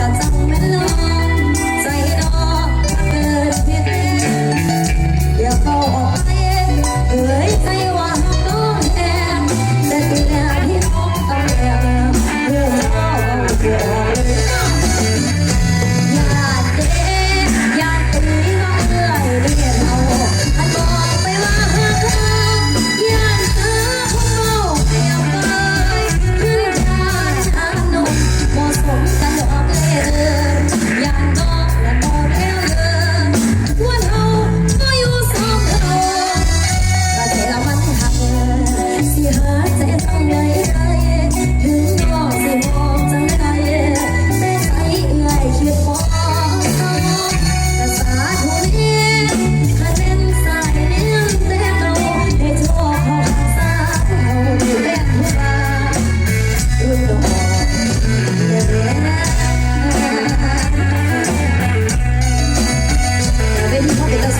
tanzas.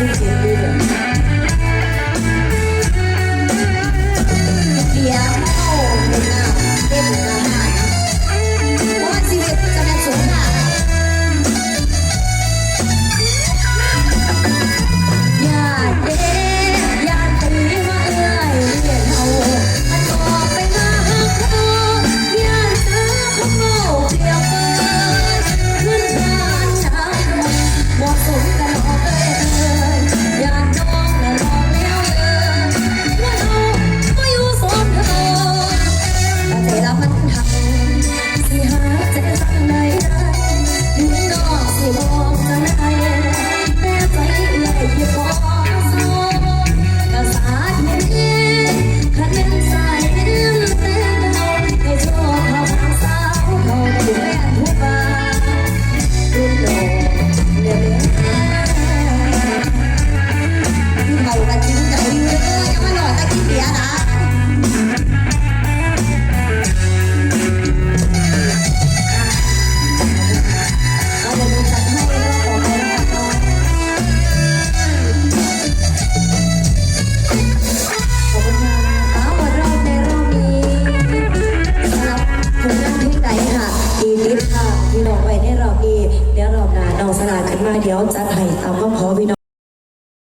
Susan Rhythm. ค่ะพี่น้องไว้ในรอบนี้เดี๋ยวรอบหน้าน้องสลาขึ้นมาเดี๋ยวจัดให้ตามก็พอพี่น้อง